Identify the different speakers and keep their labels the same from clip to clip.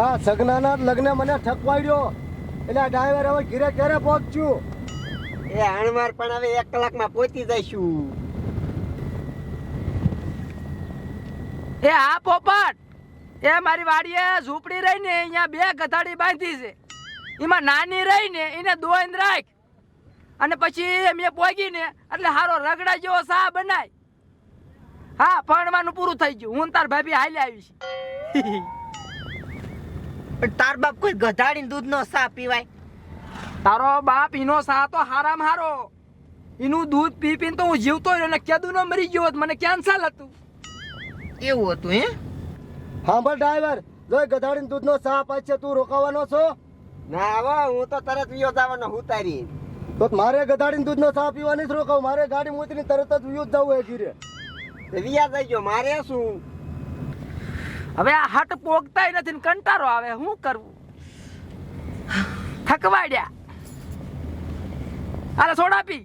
Speaker 1: હા સગનાના લગ્ન મને ઠકવાડ્યો એટલે આ ડ્રાઈવર હવે ઘીરે ક્યારે પહોંચ્યું.
Speaker 2: એ અણમાર પણ હવે એક કલાકમાં પહોંચી જઈશું.
Speaker 3: એ હા પોપટ. એ મારી વાડીએ ઝૂંપડી રહી ને અહીંયા બે ગધાડી બાંધી છે. એમાં નાની રહી ને એને દોઈન રાખ. અને પછી એમ પોગી ને એટલે હારો રગડા જેવો સા બનાય. હા પરણવાનું પૂરું થઈ ગયું. હું તાર ભાભી હાલે આવી છે
Speaker 2: પણ તાર બાપ કોઈ ગધાડીને દૂધનો સા પીવાય?
Speaker 3: તારો બાપ ઈનો સા તો હારામ હારો. એનું દૂધ પી પીને તો હું જીવતો રહ્યો ને કેદું નો મરી ગયો હોત મને કેન્સલ હતું?
Speaker 2: એવું હતું હે?
Speaker 1: સાંભળ ડ્રાઈવર જોઈ ગધાડીને દૂધનો સાપ છે તું રોકાવાનો છો?
Speaker 2: ના હવે હું તો તરત વિયો જવાનો ઉતારી
Speaker 1: તો મારે ગધાડીને દૂધનો સાપ પીવાની જ રોકાવ. મારે ગાડી મૂકીને તરત જ વિયો જવું હે ઘીરે.
Speaker 2: વિયા ગયો. મારે શું?
Speaker 3: હવે આ હટ પોગતાય નથી ને કંટારો આવે શું કરવું થકવાડ્યા. અરે સોડા પી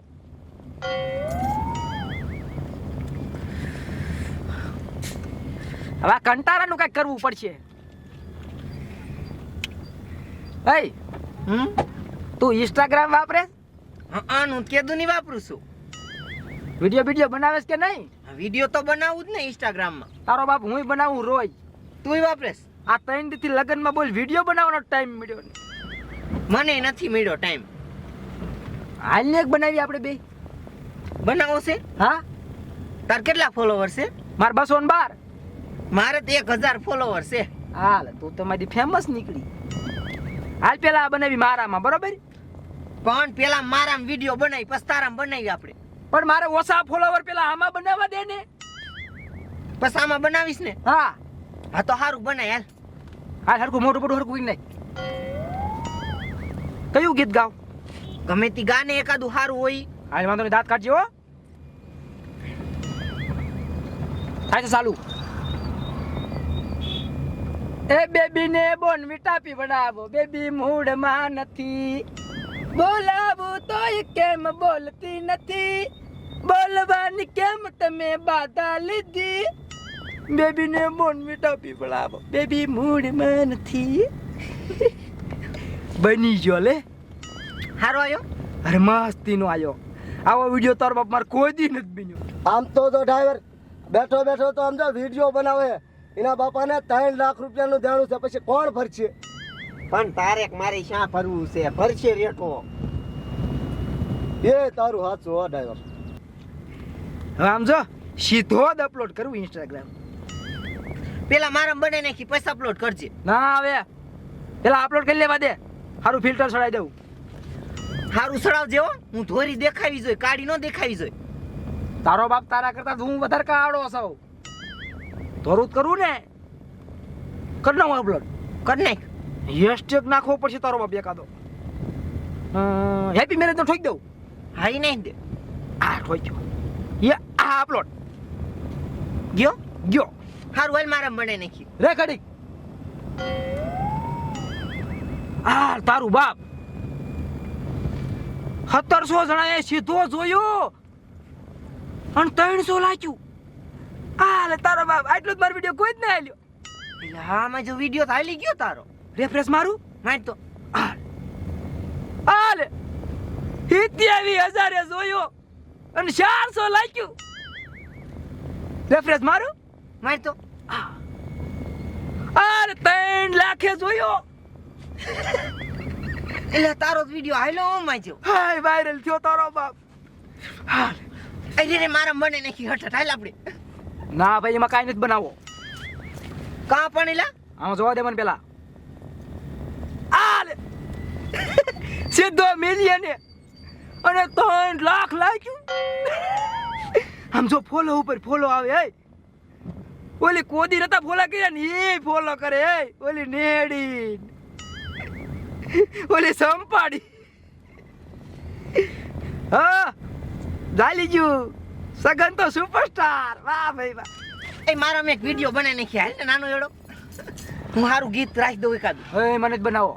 Speaker 3: હવે કંટારાનું કંઈક કરવું પડશે. ભાઈ
Speaker 2: હમ?
Speaker 3: તું ઇન્સ્ટાગ્રામ વાપરે?
Speaker 2: હું કેદું નહીં વાપરું છું.
Speaker 3: વીડિયો વીડિયો બનાવેશ કે નહીં?
Speaker 2: વીડિયો તો બનાવું જ ને ઇન્સ્ટાગ્રામમાં
Speaker 3: તારો બાપ હું બનાવું રોજ
Speaker 2: તુંય વાપરેશ.
Speaker 3: આ ત્રણથી લગ્નમાં બોલ વીડિયો બનાવવાનો ટાઈમ મળ્યો
Speaker 2: મને નથી મળ્યો ટાઈમ
Speaker 3: હાલને એક બનાવી આપણે બે.
Speaker 2: બનાવો છે?
Speaker 3: હા?
Speaker 2: તાર કેટલા ફોલોવર છે?
Speaker 3: માર બસો ને બાર.
Speaker 2: મારે તો એક હજાર ફોલોવર છે.
Speaker 3: હાલ તું તો મારી ફેમસ નીકળી. હાલ પેલા આ બનાવી મારામાં બરોબર?
Speaker 2: પણ પેલા મારા વીડિયો બનાવી પછી તારામાં બનાવી આપણે.
Speaker 3: પણ મારે ઓછા ફોલોવર પેલા આમાં બનાવવા દે ને.
Speaker 2: પછી આમાં બનાવીશ ને?
Speaker 3: હા.
Speaker 2: હા તો સારું બનાય હાલ.
Speaker 3: હાલ હરકું મોટું મોટું હરકું નહીં કયું ગીત ગાવ?
Speaker 2: ગમે તે ગાને એકાદું સારું હોય.
Speaker 3: હાલ વાંધો નહીં દાંત કાઢજો હો. થાય છે ચાલુ. એ બેબી ને બોન વિટાપી બનાવો બેબી મૂડમાં નથી. બોલાવું તોય કેમ બોલતી નથી? બોલવાની કેમ તમે બાધા લીધી? બેબી ને બોન વિટાપી બનાવો બેબી મૂડમાં નથી બની ગયો લે.
Speaker 2: હારો આવ્યો
Speaker 3: અરે મસ્તી નો આયો. આવો વીડિયો તારો બાપ મારે કોઈ દી નથી બન્યો.
Speaker 1: આમ તો તો ડ્રાઈવર બેઠો બેઠો તો આમ તો વીડિયો બનાવે. એના બાપાને ત્રણ લાખ રૂપિયાનું દેણું છે પછી કોણ ભરશે?
Speaker 2: પણ તારેક મારે શ્યાં ફરવું છે? ફરશે રેટો.
Speaker 1: એ તારું હાથ હો ડ્રાઈવર
Speaker 3: હવે આમ જો સીધો જ અપલોડ કરવું ઇન્સ્ટાગ્રામ
Speaker 2: પેલા મારા બને નાખી પછી અપલોડ કરજે.
Speaker 3: ના આવે પેલા અપલોડ કરી લેવા દે. સારું ફિલ્ટર ચડાવી દઉં.
Speaker 2: સારું ચડાવ જેવો હું ધોરી દેખાવી જોઈએ કાઢી ન દેખાવી જોઈએ
Speaker 3: તારો બાપ તારા કરતા હું વધારે કાળો સૌ ધોરું જ કરવું ને. કર નાખું અપલોડ
Speaker 2: કર નાખ.
Speaker 3: હેશટેગ નાખવો પડશે તારો બાપ એકાદો. હેપી મેરેજ તો ઠોકી દઉં.
Speaker 2: હાઈ નહીં દે.
Speaker 3: આ ઠોક્યો. યે આ અપલોડ
Speaker 2: ગયો?
Speaker 3: ગયો.
Speaker 2: સારું હાલ મારા મળે નાખી
Speaker 3: રે કડી આ તારું બાપ. સત્તરસો જણાએ સીધો જોયો. અને ત્રણસો લાચ્યું આ લે તારો બાપ આટલો જ મારો વીડિયો કોઈ જ ના આલ્યો.
Speaker 2: એટલે હા માં જો વીડિયો હાલી ગયો તારો.
Speaker 3: રેફ્રેશ મારું?
Speaker 2: માર તો.
Speaker 3: આ લે સિત્યાવીસ હજારે જોયો અને ચારસો લાગ્યું. રેફ્રેશ મારું?
Speaker 2: માર તો.
Speaker 3: અરે ત્રણ લાખે જોયો.
Speaker 2: એટલે તારો વીડિયો હાલો માં જો
Speaker 3: હાય વાયરલ થયો તારો બાપ. હા
Speaker 2: અરે મારા મને નાખી હટ હાલ આપણે
Speaker 3: ના ભાઈ એમાં કાંઈ નથી બનાવો.
Speaker 2: કાં પણ એલા?
Speaker 3: આમાં જોવા દે મને પેલા. આ લે સીધો મિલિયન. અને ત્રણ લાખ લાગ્યું. આમ જો ફોલો ઉપર ફોલો આવે હે ઓલી કોદી રતા ફોલો કર્યા ને એ ફોલો કરે હે ઓલી નેડી. ઓલી સંપાડી. હા જાલી ગયું. સગન તો સુપરસ્ટાર વાહ ભાઈ વાહ.
Speaker 2: એ મારો મેં એક વીડિયો બનાવી નાખી હાલ ને નાનો એડો. હું સારું ગીત રાખી દઉં એકાદું.
Speaker 3: હવે મને જ બનાવો.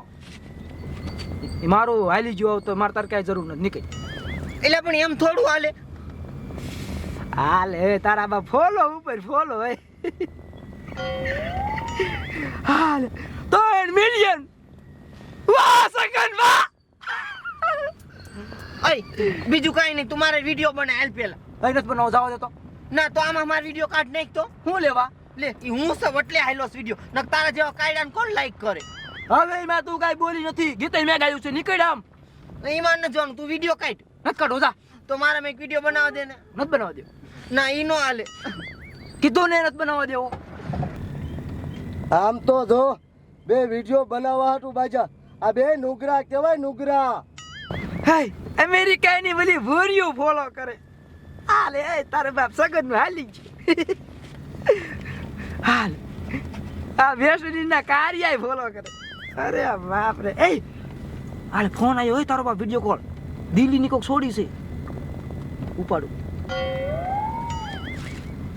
Speaker 3: એ મારું હાલી ગયો તો મારે તારે કાંઈ જરૂર નથી નીકળી.
Speaker 2: એટલે પણ એમ થોડું હાલે.
Speaker 3: હાલ તારા બા ફોલો ઉપર ફોલો હે હાલ ત્રણ મિલિયન વાહ સગન વાહ
Speaker 2: અય બીજું કાંઈ નહીં તું મારે વીડિયો બને હાલ પેલા.
Speaker 3: અહીં નથી બનાવો જવા દેતો
Speaker 2: ના તો આમાં મારો વીડિયો કાઢ નાખ તો.
Speaker 3: હું લેવા?
Speaker 2: લે એ હું સબ એટલે હાલ્યો વીડિયો નક તારા જેવા કાયડાને કોણ લાઈક કરે?
Speaker 3: હવે એમાં તું કાંઈ બોલી નથી. ગીતે મેં ગાયું છે નીકળ આમ.
Speaker 2: ઈમાન ન જોવાનું તું વીડિયો કાઢ.
Speaker 3: નથી કાઢો જા.
Speaker 2: તો મારે મેં વીડિયો બનાવવા દે ને.
Speaker 3: નથી બનાવવા દે.
Speaker 2: ના ઈ નો હાલે.
Speaker 3: કીધું ને નથી બનાવવા દેવો
Speaker 1: આમ તો જો બે વીડિયો બનાવવા હતું બાજા. આ બે નુગરા કહેવાય નુગરા.
Speaker 3: હાય અમેરિકાની ઓલી ભૂરીઓ ફોલો કરે. હાલે એ તારે બાપ સગનનું હાલી છે. હાલ. આ વેસુડીના કાર્યાય ફોલો કરે. અરે બાપ રે એ હાલે ફોન આવ્યો હોય તારો બાપ વીડિયો કોલ દિલ્હીની કોક છોડી છે. ઉપાડું.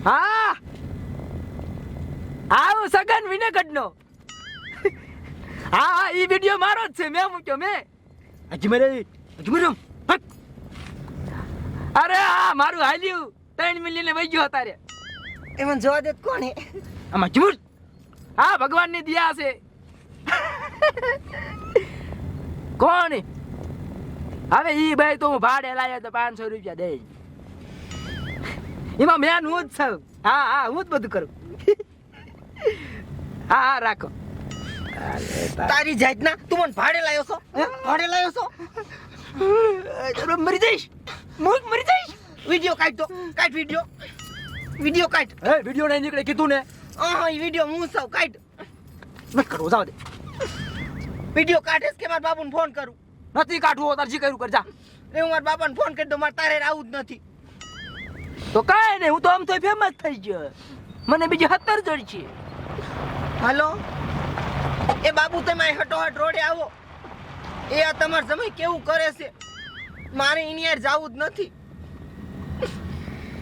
Speaker 3: હા? આવું સગન વિનેગઢનો હા હા ઈ વીડિયો મારો જ છે. મેં મૂક્યો મેં. અજમેર અજમેર અરે આ મારું હાલ્યું. ત્રણ મિલિયન ને વહી ગયો તારે
Speaker 2: એમાં જોવા દે કોણ હે
Speaker 3: આમાં ઝુમુર હા ભગવાનની દયા છે. કોણ હવે ઈ ભાઈ તો હું ભાડે લાવ્યો તો પાંચસો રૂપિયા દે એમાં મેન હું જ છું. હા હા હું જ બધું કરું. હા રાખો.
Speaker 2: તારી જાતના તું મને ભાડે લાવ્યો છો ભાડે લાવ્યો છો?
Speaker 3: મરી જઈશ. હું મરી જઈશ.
Speaker 2: વીડિયો કાઢ તો કાઢ વીડિયો. વીડિયો કાઢ.
Speaker 3: હે વીડિયો નહીં નીકળે કીધું ને.
Speaker 2: હા એ વીડિયો હું સૌ કાઢ.
Speaker 3: મત કરો જાવ દે.
Speaker 2: વીડિયો કાઢેસ કે મારા બાપુને ફોન કરું?
Speaker 3: નથી કાઢવું તાર જી કર્યું કરજા
Speaker 2: એ હું મારા બાપાને ફોન કરી દઉં મારે તારે આવું જ નથી.
Speaker 3: તો કાંઈ નહીં હું તો આમ તો ફેમસ થઈ ગયો. મને બીજી હતર જણ છે.
Speaker 2: હાલો. એ બાબુ તમે હટોહટ રોડે આવો. એ આ તમાર સમય કેવું કરે છે? મારે એની યાર જાવું જ નથી.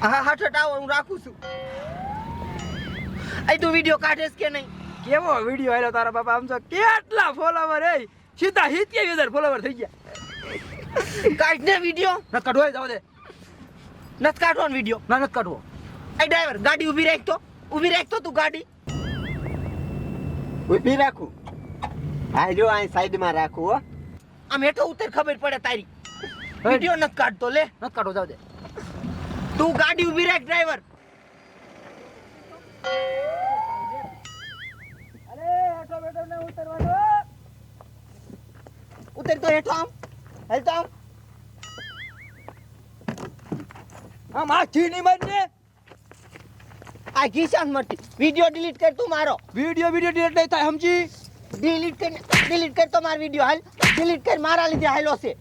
Speaker 2: હા હઠ આવો હું રાખું છું. અહીં તું વીડિયો કાઢેશ કે નહીં?
Speaker 3: કેવો વીડિયો આવેલો તારા બાપા? આમ તો કેટલા ફોલોવર એ? સીધા સિત્તેર હજાર ફોલોવર થઈ ગયા.
Speaker 2: કાઢ ને વીડિયો.
Speaker 3: ન કાઢવો જાવ દે.
Speaker 2: નથી કાઢવાનો વીડિયો.
Speaker 3: ના નથી કાઢવો.
Speaker 2: એ ડ્રાઈવર ગાડી ઊભી રાખતો ઊભી રાખતો તું ગાડી.
Speaker 4: ઊભી રાખું. હા જો અહીં સાઈડમાં રાખું હો.
Speaker 2: આમ હેઠો ઉતર ખબર પડે તારી. વીડિયો નથી કાઢતો લે.
Speaker 3: નથી કાઢો જાવ દે.
Speaker 2: તું ગાડી ઊભી રાખ ડ્રાઈવર.
Speaker 3: અરે હેઠો બેઠો ને ઉતરવાનો
Speaker 2: ઉતર તો હેઠો આમ. હેલ તો આમ.
Speaker 3: આમ આ ચીની મારને
Speaker 2: આ ઘીસાન મરતી વીડિયો ડિલીટ કર તું મારો.
Speaker 3: વીડિયો વીડિયો ડિલીટ નહીં થાય સમજી?
Speaker 2: ડિલીટ કર ડિલીટ કર તો મારો વીડિયો હાલ. ડિલીટ કર મારા લીધે હાલો છે.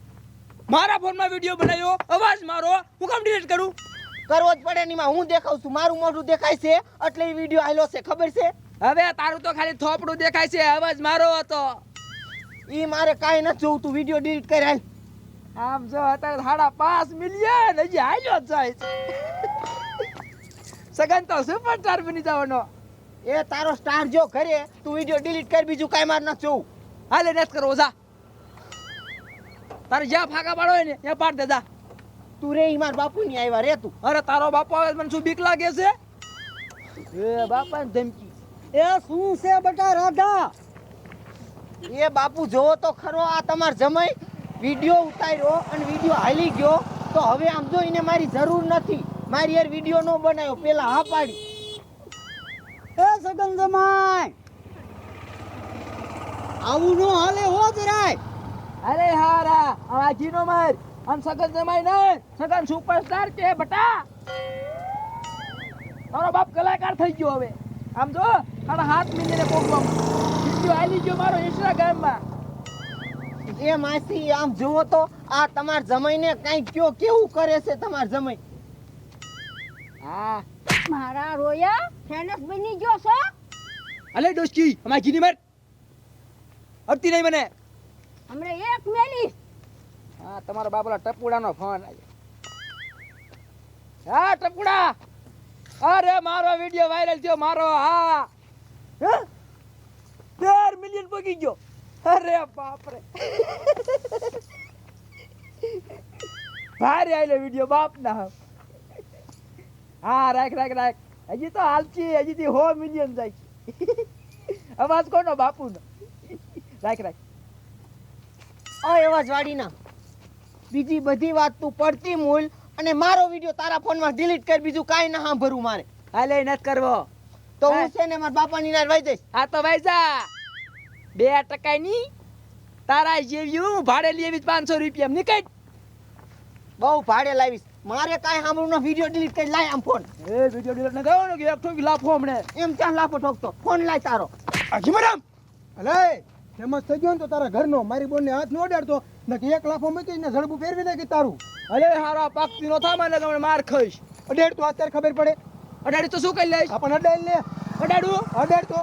Speaker 3: મારા ફોનમાં વીડિયો બનાવ્યો? અવાજ મારો. હું કામ ડિલીટ કરું?
Speaker 2: કરવો જ પડે નહીં હું દેખાઉં છું. મારું મોઢું દેખાય છે. એટલે એ વીડિયો હાલો છે. ખબર છે?
Speaker 3: હવે તારું તો ખાલી થોપડું દેખાય છે. અવાજ મારો હતો.
Speaker 2: એ મારે કાંઈ નથી જોવું. તું વીડિયો ડિલીટ કર હાલ.
Speaker 3: આમ જો અત્યારે સાડા પાંચ મિલિયન હજી હાલ્યો જ જાય છે. સગન તો સુપર સ્ટાર બની જવાનો.
Speaker 2: એ તારો સ્ટાર જો કરે તું વીડિયો ડિલીટ કર બીજું કાંઈ માર નથી જોઉં
Speaker 3: હાલે નેટ કરો જા. તારે જ્યાં ફાકા પાડો હોય ને ત્યાં પાડ દે
Speaker 2: તું રે ઈ માર બાપુ ની આવ્યા રે તું.
Speaker 3: અરે તારો બાપુ આવે મને શું બીક લાગે છે? એ બાપા ધમકી.
Speaker 1: એ શું છે બટા રાધા?
Speaker 2: એ બાપુ જોવો તો ખરો આ તમાર જમાઈ વીડિયો ઉતાર્યો અને વીડિયો હાલી ગયો તો હવે આમ જો એને મારી જરૂર નથી. મારી યાર વીડિયો નો બનાવ્યો પેલા હા પાડી.
Speaker 1: એ સગન જમાય આવું નો હાલે હો જરાય.
Speaker 3: અરે હારા આ જીનો માર. આમ સગન જમાઈ નહીં સગન સુપરસ્ટાર કે બટા? તારો બાપ કલાકાર થઈ ગયો હવે. આમ જો સાડા હાથ મિલિયને પોગવામાં. વીડિયો આલી ગયો મારો ઇન્સ્ટાગ્રામમાં.
Speaker 2: એ માસી આમ જુઓ તો આ તમાર જમાઈને કઈ કયો કેવું કરે છે તમાર જમાઈ?
Speaker 3: હા.
Speaker 5: મારા રોયા ફેનસ બની ગયો છો?
Speaker 3: અલે ડોસ્કી અમાર જીની મર. અડતી નહીં મને.
Speaker 5: હમણે એક મેલી
Speaker 3: હા તમારા બાપલા ટપુડાનો ફોન આવ્યો. હા ટપુડા. અરે મારો વિડિયો વાયરલ થયો મારો હા. હે? તેર મિલિયન પગી ગયો. અરે બાપરે. ભારે આવેલો વિડિયો બાપ ના હા રાખ રાખ રાખ. હજી તો હાલચી હજી થી હો મિલિયન જાય. અવાજ કોનો બાપુનો? રાખ રાખ.
Speaker 2: ઓ એવા જ વાડીના. બીજી બધી વાત તું પડતી મૂલ અને મારો વીડિયો તારા ફોનમાં ડિલીટ કરી બીજું કાંઈ ના સાંભળવું મારે.
Speaker 3: હાલે નથી કરવો.
Speaker 2: તો
Speaker 3: હું
Speaker 2: છે ને મારા બાપાની નાર વાઈ જઈશ
Speaker 3: આ તો વૈસા બે ટકા ની તારા જેવી હું ભાડે લેવી પાંચસો રૂપિયા નીકળ.
Speaker 2: બહુ ભાડે લાવીશ. મારે કાંઈ સાંભળવું વીડિયો ડિલીટ કરી લાય આમ ફોન
Speaker 3: એ વિડિયો ડિલીટ ન કરો કે એક ઠોકી લાફો હમણે?
Speaker 2: એમ ત્યાં લાફો ઠોકતો? ફોન લાય તારો.
Speaker 6: અજીમરામ અલે ફેમસ થઈ ગયો ને તો તારા ઘરનો મારી બોનને હાથ નો અડાડતો ને કે એક લાફો મૂકીને જડબું ફેરવી નાખી તારું.
Speaker 3: અરે હારો પાકતી નો થા મને તમને માર ખાઈશ.
Speaker 6: અડેડ તો અત્યારે ખબર પડે.
Speaker 3: અડાડી તો શું કરી લઈશ?
Speaker 6: આપણ અડાડ લે.
Speaker 3: અડાડું?
Speaker 6: અડાડ તો.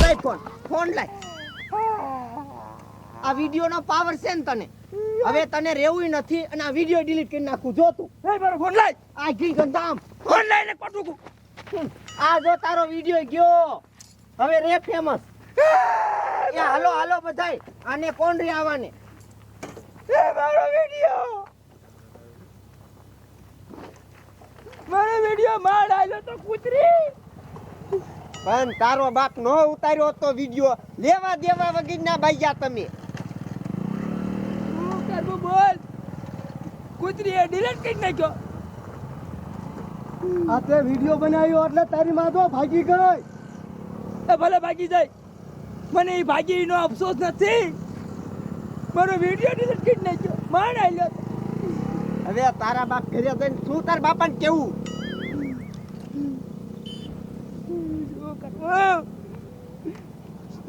Speaker 2: લાય ફોન ફોન લાય આ વીડિયો પાવર છે ને તને. હવે તને રહેવું નથી અને આ વીડિયો ડિલીટ કરી નાખું. જો તું.
Speaker 3: એ મારો ફોન લાય
Speaker 2: આ ઘી ગંધામ
Speaker 3: ફોન લાઈને કોટું
Speaker 2: આ જો તારો વીડિયો ગયો. હવે રે ફેમસ એ હાલો હાલો બધાય. આને કોણ રે આવાને
Speaker 3: એ મારો વિડિયો. મારો વિડિયો માર આલ્યો તો કૂતરી.
Speaker 2: પણ તારો બાપ નો ઉતાર્યો તો વીડિયો. લેવા દેવા વગર ના ભાઈયા તમે.
Speaker 3: શું કરવું બોલ. કૂતરીએ ડિલીટ કરી નાખ્યો.
Speaker 1: આ તે વીડિયો બનાવ્યો એટલે તારી માં તો ભાગી ગઈ.
Speaker 3: એ ભલે ભાગી જાય. મને એ ભાગીનો અફસોસ નથી. મારો વિડિયો ડિલીટ કરી નાખ્યો. માર આલ્યો
Speaker 2: હવે તારા બાપ ઘરે જઈને શું તાર બાપાને કેવું?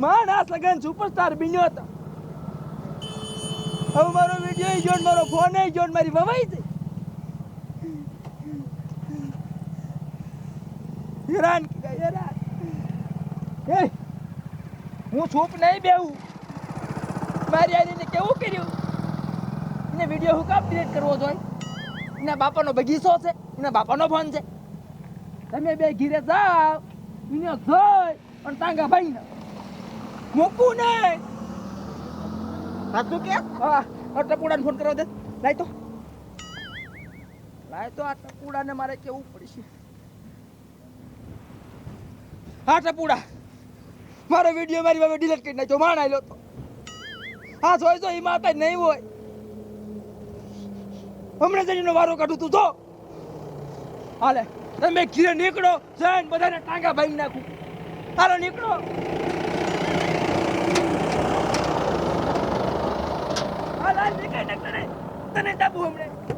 Speaker 3: માણ આ સગન સુપરસ્ટાર બન્યો હતો. હવે મારો વીડિયો જોન મારો ફોન જોન મારી વવાઈ છે હેરાન હેરાન. હું છૂપ નહીં બેહું. મારી આલીને કેવું કર્યું? એને વીડિયો હું કામ ડિલીટ કરવો જોઈએ? એના બાપાનો બગીચો છે, એના બાપાનો ફોન છે. તમે બે ઘીરે જાઓ, એને જોઈ પણ તાંગા ભાઈ ને મૂકું ને
Speaker 2: સાચું કે
Speaker 3: હા ટપુડાને ફોન કરવા દે. લાય તો. લાય તો આ ટપુડાને મારે કેવું પડશે? હા, ટપુડા. મારો વીડિયો મારી બાબા ડિલીટ કરી નાખ્યો માણ આવ્યો તો. હા, જોઈ જો એમાં માતા નહીં હોય. હમણાં જઈને વારો કાઢું તું તો હાલે. તમે ઘીરે નીકળો, જઈને બધાને ટાંગા ભાઈ નાખું. હાલો, નીકળો. હાલ હાલ, નીકળે તને ડાબુ હમણાં.